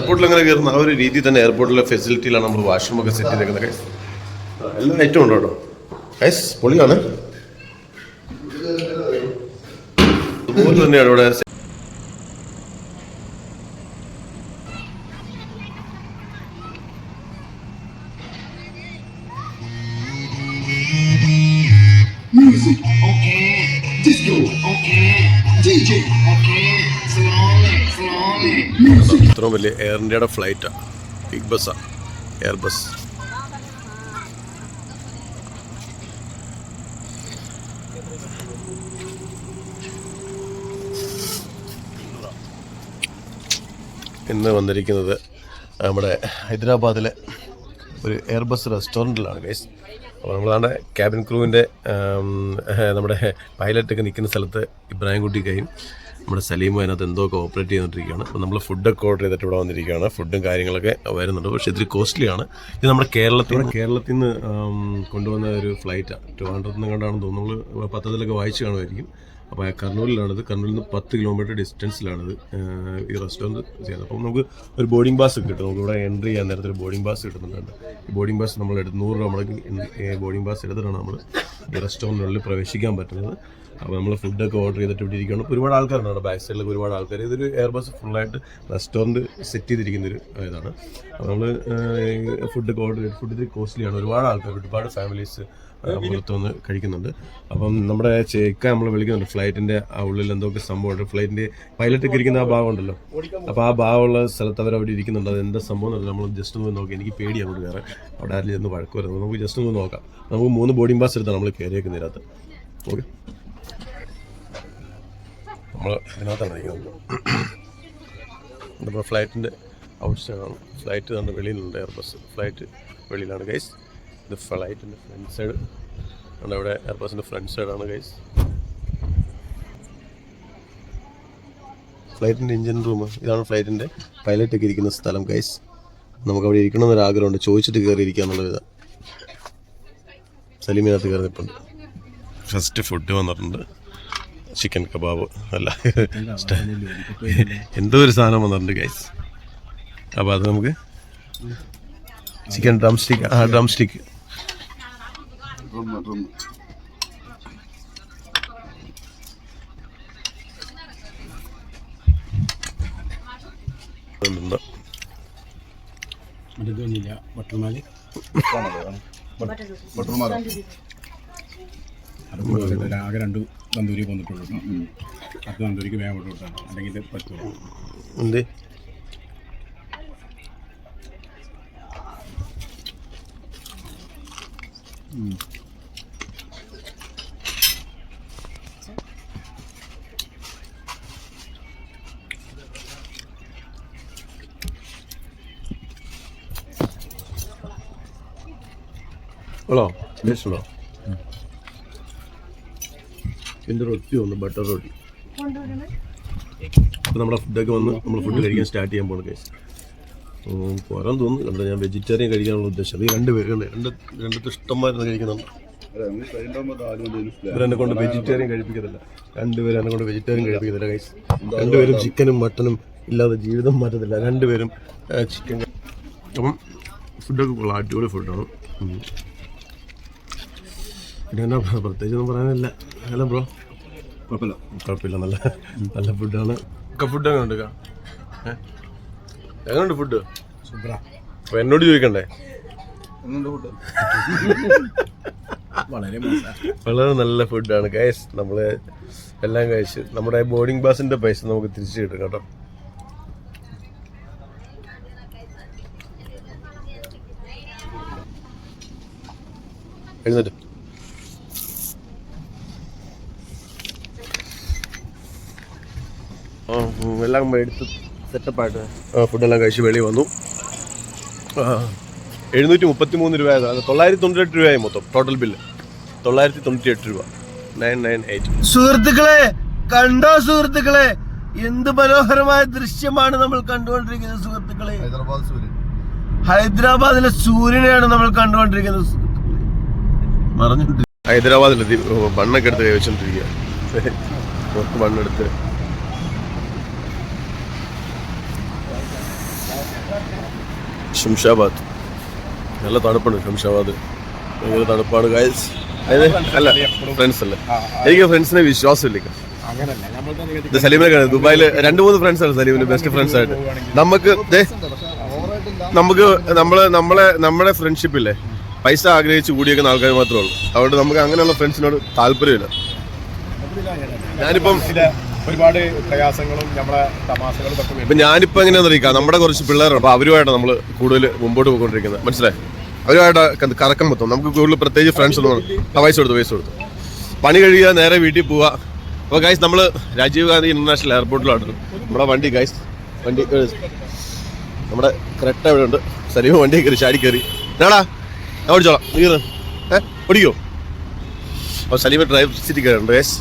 എയർപോർട്ടിൽ അങ്ങനെ കയറുന്ന ആ ഒരു രീതി തന്നെ എയർപോർട്ടിലെ ഫെസിലിറ്റിയിലാണ് നമ്മൾ വാഷ്റൂം ഒക്കെ സെറ്റ് ചെയ്തേക്കുന്നത് ഗൈസ് എല്ലാ ഐറ്റം ഉണ്ട് കേട്ടോ ഗൈസ് പൊളിയാണ് അതുപോലെ തന്നെയാണ് ഇവിടെ Music, okay. Disco, okay. DJ, okay. ഇത്രയും വലിയ എയർ ഇന്ത്യയുടെ ഫ്ലൈറ്റാണ് ബിഗ് ബസ്സാണ് എയർ ബസ് ഇന്ന് വന്നിരിക്കുന്നത് നമ്മുടെ ഹൈദരാബാദിലെ ഒരു എയർ ബസ് റെസ്റ്റോറന്റിലാണ് ഗൈസ് അപ്പോൾ നമ്മളാണ് ക്യാബിൻ ക്രൂവിന്റെ നമ്മുടെ പൈലറ്റൊക്കെ നിൽക്കുന്ന സ്ഥലത്ത് ഇബ്രാഹിം കുട്ടിക്കയും നമ്മുടെ സലീം അതിനകത്ത് എന്തോ ഒക്കെ ഓപ്പറേറ്റ് ചെയ്തുകൊണ്ടിരിക്കുകയാണ്. അപ്പോൾ നമ്മൾ ഫുഡൊക്കെ ഓർഡർ ചെയ്തിട്ട് ഇവിടെ വന്നിരിക്കുകയാണ്. ഫുഡും കാര്യങ്ങളൊക്കെ വരുന്നുണ്ട്. പക്ഷേ ഇത്തിരി കോസ്റ്റ്ലിയാണ് ഇത് നമ്മുടെ കേരളത്തിൽ കേരളത്തിൽ നിന്ന് കൊണ്ടുവന്ന ഒരു ഫ്ലൈറ്റാണ് ട്രിവാൻഡ്രത്ത് നിന്ന് കണ്ടാണെന്ന് തോന്നുന്നു. നമ്മൾ പത്രത്തിലൊക്കെ വായിച്ചു കാണുമായിരിക്കും. അപ്പോൾ കർണൂലിലാണിത് കർണൂലിൽ നിന്ന് പത്ത് കിലോമീറ്റർ ഡിസ്റ്റൻസിലാണിത് ഈ റെസ്റ്റോറന്റ് ചെയ്യുന്നത് അപ്പം നമുക്ക് ഒരു ബോർഡിംഗ് പാസ് കിട്ടും. നമുക്ക് ഇവിടെ എൻട്രി ചെയ്യാൻ നേരത്തെ ഒരു ബോർഡിംഗ് പാസ് കിട്ടുന്നുണ്ട്. ഈ ബോർഡിംഗ് പാസ് നമ്മൾ എടുത്ത് നൂറ് രൂപ നമ്മൾ ബോർഡിംഗ് പാസ് എടുത്തിട്ടാണ് നമ്മൾ റെസ്റ്റോറന്റിനുള്ളിൽ പ്രവേശിക്കാൻ പറ്റുന്നത്. അപ്പോൾ നമ്മൾ ഫുഡൊക്കെ ഓർഡർ ചെയ്തിട്ട് ഇവിടെ ഇരിക്കുകയാണ്. ഇപ്പോൾ ഒരുപാട് ആൾക്കാരുണ്ട് ബാക്ക് സൈഡിലൊക്കെ ഒരുപാട് ആൾക്കാർ ഇതൊരു എയർ ബസ് ഫുള്ളായിട്ട് റെസ്റ്റോറന്റ് സെറ്റ് ചെയ്തിരിക്കുന്ന ഒരു ഇതാണ്. അപ്പോൾ നമ്മൾ ഫുഡൊക്കെ ഓർഡർ ചെയ്ത് ഫുഡ് ഇത്തിരി കോസ്റ്റ്ലിയാണ് ഒരുപാട് ആൾക്കാർ ഒരുപാട് ഫാമിലീസ് പുറത്തു കഴിക്കുന്നുണ്ട്. അപ്പം നമ്മുടെ ചേക്ക നമ്മൾ വിളിക്കുന്നുണ്ട്. ഫ്ലൈറ്റിന്റെ ആ ഉള്ളിൽ എന്തൊക്കെ സംഭവമുണ്ട്? ഫ്ലൈറ്റിന്റെ പൈലറ്റ് ഒക്കെ ഇരിക്കുന്ന ആ ഭാഗമുണ്ടല്ലോ അപ്പോൾ ആ ഭാഗമുള്ള സ്ഥലത്ത് അവർ അവിടെ ഇരിക്കുന്നുണ്ട്. അത് എന്താ സംഭവം എന്നല്ല നമ്മൾ ജസ്റ്റ് ഒന്ന് നോക്കി. എനിക്ക് പേടി അങ്ങോട്ട് അവിടെ ആരും ചെന്ന് വഴക്ക് വരുന്നത് നമുക്ക് ജസ്റ്റ് ഒന്ന് നോക്കാം. നമുക്ക് മൂന്ന് ബോർഡിംഗ് പാസ് എടുത്താണ് നമ്മൾ കയറിയേക്കുന്ന ഇതിനകത്ത് ഓക്കെ. നമ്മൾ ഇതിനകത്താണ് ഇരിക്കുന്നത്. നമ്മുടെ ഫ്ലൈറ്റിന്റെ ഔട്ട് സൈഡാണ് ഫ്ലൈറ്റ് തന്നെ വെളിയിലുണ്ട് എയർ ബസ് ഫ്ലൈറ്റ് വെളിയിലാണ് ഗൈസ് ഇത് ഫ്ലൈറ്റിന്റെ ഫ്രണ്ട് സൈഡ് ആണ് ഇവിടെ എയർ ബസിന്റെ ഫ്രണ്ട് സൈഡാണ് ഗൈസ് ഫ്ലൈറ്റിന്റെ എഞ്ചിൻ റൂം ഇതാണ് ഫ്ലൈറ്റിന്റെ പൈലറ്റ് ഒക്കെ ഇരിക്കുന്ന സ്ഥലം ഗൈസ് നമുക്ക് അവിടെ ഇരിക്കണമെന്നൊരു ആഗ്രഹമുണ്ട് ചോദിച്ചിട്ട് കയറി എന്നുള്ളത് ഇതാണ് സലീമിനകത്ത് കയറി നിൽപ്പുണ്ട് ഫസ്റ്റ് ഫുഡ് വന്നിട്ടുണ്ട്. Chicken kebab. അല്ല എന്തോ ഒരു സാധനം വന്നിട്ടുണ്ട് ഗൈസ് അപ്പോൾ അത് നമുക്ക് ചിക്കൻ ഡ്രം സ്റ്റിക്ക് ആ ഡ്രം സ്റ്റിക്ക് ഉണ്ട് മറ്റേതൊന്നുമില്ല ബട്ടർമാൽ അത് കൂടുതൽ ആകെ രണ്ട് തന്തൂരി പോന്നിട്ടുള്ളൂ അത് തന്തൂരിക്ക് വേഗം വിട്ടു കൊടുത്താണ് അല്ലെങ്കിൽ ഇത് പറ്റൂല. എന്ത്? ഉള്ളോ? ഉണ്ടോ എന്റെ റൊട്ടി ഒന്ന് ബട്ടർ റൊട്ടി. അപ്പോൾ നമ്മുടെ ഫുഡൊക്കെ വന്ന് നമ്മൾ ഫുഡ് കഴിക്കാൻ സ്റ്റാർട്ട് ചെയ്യാൻ പോകണം കേസ് പോരാൻ തോന്നുന്നു. കണ്ടോ ഞാൻ വെജിറ്റേറിയൻ കഴിക്കാനുള്ള ഉദ്ദേശം. അത് ഈ രണ്ട് പേര് രണ്ട് രണ്ടത്തെ ഇഷ്ടംമാരുന്ന് കഴിക്കുന്നുണ്ട്. ഇവരെന്നെ കൊണ്ട് വെജിറ്റേറിയൻ കഴിപ്പിക്കത്തില്ല. രണ്ടുപേരും എന്നെ കൊണ്ട് വെജിറ്റേറിയൻ കഴിപ്പിക്കത്തില്ല കൈസ് രണ്ടുപേരും ചിക്കനും മട്ടനും ഇല്ലാതെ ജീവിതം മാറ്റത്തില്ല. രണ്ടുപേരും ചിക്കൻ അപ്പം ഫുഡൊക്കെ കൊള്ളാം. അടിപൊളി ഫുഡാണ്. പിന്നെ എന്നാ പ്രത്യേകിച്ചൊന്നും പറയാനില്ല. അല്ല ബ്രോ? കുഴപ്പമില്ല. കുഴപ്പമില്ല. നല്ല നല്ല ഫുഡാണ്. ഒക്കെ ഫുഡ് എങ്ങനെ ഉണ്ട് എങ്ങനെയുണ്ട് ഫുഡ് സൂപ്പറാ. അപ്പൊ എന്നോട് ചോദിക്കണ്ടേ? വളരെ നല്ല ഫുഡാണ്. ഗൈസ് നമ്മൾ എല്ലാം കഴിച്ച് നമ്മുടെ ബോർഡിംഗ് പാസിന്റെ പൈസ നമുക്ക് തിരിച്ചു കിട്ടും കേട്ടോ. എഴുന്നേറ്റ് ആ, ഉം, എല്ലാം എടുത്ത് സെറ്റപ്പായിട്ട് ഫുഡെല്ലാം കഴിച്ച് വെളിയിൽ വന്നു. എഴുന്നൂറ്റി മുപ്പത്തി മൂന്ന് രൂപ തൊള്ളായിരത്തി തൊണ്ണൂറ്റി രൂപയായി മൊത്തം ടോട്ടൽ ബില്ല് തൊള്ളായിരത്തി തൊണ്ണൂറ്റി എട്ട് രൂപ. Nine nine eight. സുഹൃത്തുക്കളെ കണ്ടോ സുഹൃത്തുക്കളെ? എന്ത് മനോഹരമായ ദൃശ്യമാണ് നമ്മൾ കണ്ടുകൊണ്ടിരിക്കുന്നത് സുഹൃത്തുക്കളെ. ഹൈദരാബാദിലെ സൂര്യനെയാണ് നമ്മൾ കണ്ടുകൊണ്ടിരിക്കുന്നത് ഹൈദരാബാദിലെ ഹൈദരാബാദിലെത്തി ബണ്ണൊക്കെ എടുത്ത് കൈവച്ചോണ്ടിരിക്കുക പുറത്ത് ബണ്ണെടുത്ത് ഷംഷാബാദ്. നല്ല തണുപ്പാണ് ഷംഷാബാദ്. ഭയങ്കര തണുപ്പാണ് ഗൈസ് അല്ല? ഫ്രണ്ട്സ് അല്ലേ? എനിക്ക് ഫ്രണ്ട്സിനെ വിശ്വാസമില്ല ഇത് സലീമിനെ കാണുന്നത് ദുബായിൽ രണ്ട് മൂന്ന് ഫ്രണ്ട്സ് ആണ് സലീമിന് ബെസ്റ്റ് ഫ്രണ്ട്സ് ആയിട്ട്. നമുക്ക് നമുക്ക് നമ്മളെ നമ്മളെ നമ്മുടെ ഫ്രണ്ട്ഷിപ്പ് ഇല്ലേ? പൈസ ആഗ്രഹിച്ച് കൂടിയേക്കുന്ന ആൾക്കാർ മാത്രമേ ഉള്ളൂ. അതുകൊണ്ട് നമുക്ക് അങ്ങനെയുള്ള ഫ്രണ്ട്സിനോട് താല്പര്യമില്ല. ഞാനിപ്പം ഒരുപാട് പ്രയാസങ്ങളും നമ്മളെ തമാശകളും ഒക്കെ ഇപ്പൊ ഞാനിപ്പോ എങ്ങനെയാണെന്ന് അറിയിക്കാം? നമ്മുടെ കുറച്ച് പിള്ളേരുണ്ട് അപ്പൊ അവരുമായിട്ടാണ് നമ്മൾ കൂടുതൽ മുമ്പോട്ട് പോയിക്കൊണ്ടിരിക്കുന്നത്. മനസ്സിലായി? അവരുമായിട്ട് കറക്കം മൊത്തം. നമുക്ക് കൂടുതൽ പ്രത്യേകിച്ച് ഫ്രണ്ട്സ് ഒന്നും പൈസ കൊടുത്തു പൈസ കൊടുത്തു. പണി കഴിയുക നേരെ വീട്ടിൽ പോവുക. അപ്പോൾ ഗൈസ് നമ്മൾ രാജീവ് ഗാന്ധി ഇന്റർനാഷണൽ എയർപോർട്ടിലാണ് നമ്മുടെ വണ്ടി ഗൈസ് വണ്ടി നമ്മുടെ കറക്റ്റ് അവിടെ ഉണ്ട്. സലീമ വണ്ടി കയറി ചാടി കയറി. ഞാടാ ഞാൻ ഓടിച്ചോളാം. നീ. ഏ ഓടിക്കോ? അപ്പോൾ സലീമ ഡ്രൈവർ സീറ്റ് കയറുണ്ട് ഗൈസ്